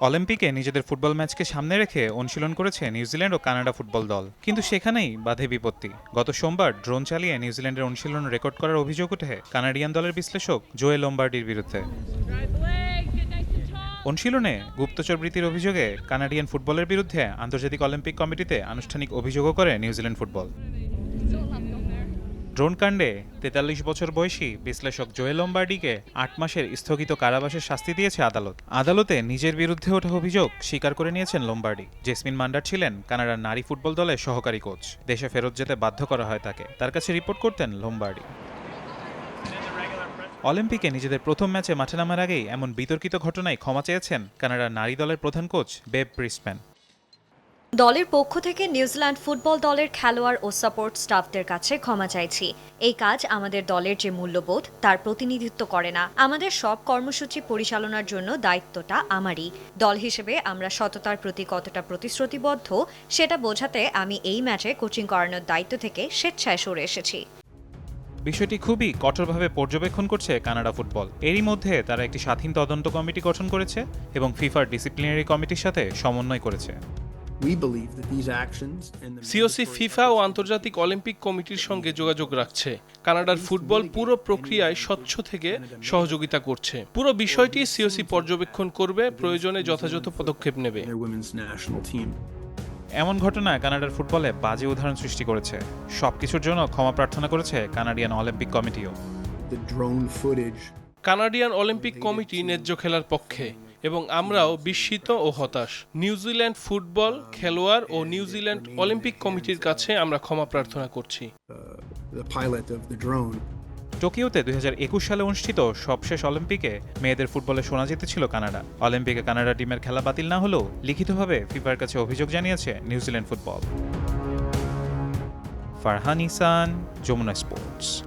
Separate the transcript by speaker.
Speaker 1: অলিম্পিকে নিজেদের ফুটবল ম্যাচকে সামনে রেখে অনুশীলন করেছে নিউজিল্যান্ড ও কানাডা ফুটবল দল। কিন্তু সেখানেই বাধে বিপত্তি। গত সোমবার ড্রোন চালিয়ে নিউজিল্যান্ডের অনুশীলন রেকর্ড করার অভিযোগ ওঠে কানাডিয়ান দলের বিশ্লেষক জোয়ে লোম্বার্ডির বিরুদ্ধে. অনুশীলনে গুপ্তচর বৃত্তির অভিযোগে কানাডিয়ান ফুটবলের বিরুদ্ধে আন্তর্জাতিক অলিম্পিক কমিটিতে আনুষ্ঠানিক অভিযোগও করে New Zealand football.
Speaker 2: Still have to go there.
Speaker 1: Drone কাণ্ডে তেতাল্লিশ বছর বয়সী বিশ্লেষক জোয়েল লম্বার্ডিকে আট মাসের স্থগিত কারাবাসের শাস্তি দিয়েছে আদালত। আদালতে নিজের বিরুদ্ধে ওঠা অভিযোগ স্বীকার করে নিয়েছেন লম্বার্ডি। জেসমিন মান্ডার ছিলেন কানাডার নারী ফুটবল দলের সহকারী কোচ। দেশে ফেরত যেতে বাধ্য করা হয় তাকে। তার কাছে রিপোর্ট করতেন লম্বার্ডি। অলিম্পিকে নিজেদের প্রথম ম্যাচে মাঠে নামার আগেই এমন বিতর্কিত ঘটনায় ক্ষমা চেয়েছেন কানাডার নারী দলের প্রধান কোচ বেব ব্রিসম্যান
Speaker 3: দলের পক্ষ থেকে নিউজিল্যান্ড ফুটবল দলের খেলোয়াড় ও সাপোর্ট স্টাফদের কাছে ক্ষমা চাইছি। এই কাজ আমাদের দলের যে মূল্যবোধ, তার প্রতিনিধিত্ব করে না। আমাদের সব কর্মসূচি পরিচালনার জন্য দায়িত্বটা আমারই। দল হিসেবে আমরা সততার প্রতি কতটা প্রতিশ্রুতিবদ্ধ, সেটা বোঝাতে আমি এই ম্যাচে কোচিং করানোর দায়িত্ব থেকে স্বেচ্ছায় সরে এসেছি।
Speaker 1: বিষয়টি খুবই কঠোরভাবে পর্যবেক্ষণ করছে কানাডা ফুটবল। এরই মধ্যে তারা একটি স্বাধীন তদন্ত কমিটি গঠন করেছে এবং ফিফার ডিসিপ্লিনারি কমিটির সাথে সমন্বয় করেছে।
Speaker 4: We believe that these actions and the
Speaker 5: COC FIFA ও আন্তর্জাতিক অলিম্পিক কমিটির সঙ্গে যোগাযোগ রাখছে। কানাডার ফুটবল পুরো প্রক্রিয়ায় স্বচ্ছ থেকে সহযোগিতা করছে। পুরো বিষয়টি সিওসি পর্যবেক্ষণ করবে প্রয়োজনে যথাযথ পদক্ষেপ নেবে।
Speaker 4: their women's national
Speaker 1: এমন ঘটনা কানাডার ফুটবলে বাজে উদাহরণ সৃষ্টি করেছে। সবকিছুর জন্য ক্ষমা প্রার্থনা করেছে কানাডিয়ান অলিম্পিক কমিটিও।
Speaker 4: The drone footage
Speaker 5: Canadian Olympic committee ন্যায্য খেলার পক্ষে। এবং আমরাও বিস্মিত ও হতাশ। নিউজিল্যান্ড ফুটবল খেলোয়াড় ও নিউজিল্যান্ড অলিম্পিক কমিটির কাছে আমরা ক্ষমা প্রার্থনা করছি.
Speaker 1: টোকিওতে দুই সালে অনুষ্ঠিত সবশেষ অলিম্পিকে মেয়েদের ফুটবলে শোনা জিতেছিল কানাডা। অলিম্পিকে কানাডা টিমের খেলা বাতিল না হলেও লিখিতভাবে ফিফার কাছে অভিযোগ জানিয়েছে New Zealand football. Farhan Ehsan Jamuna sports.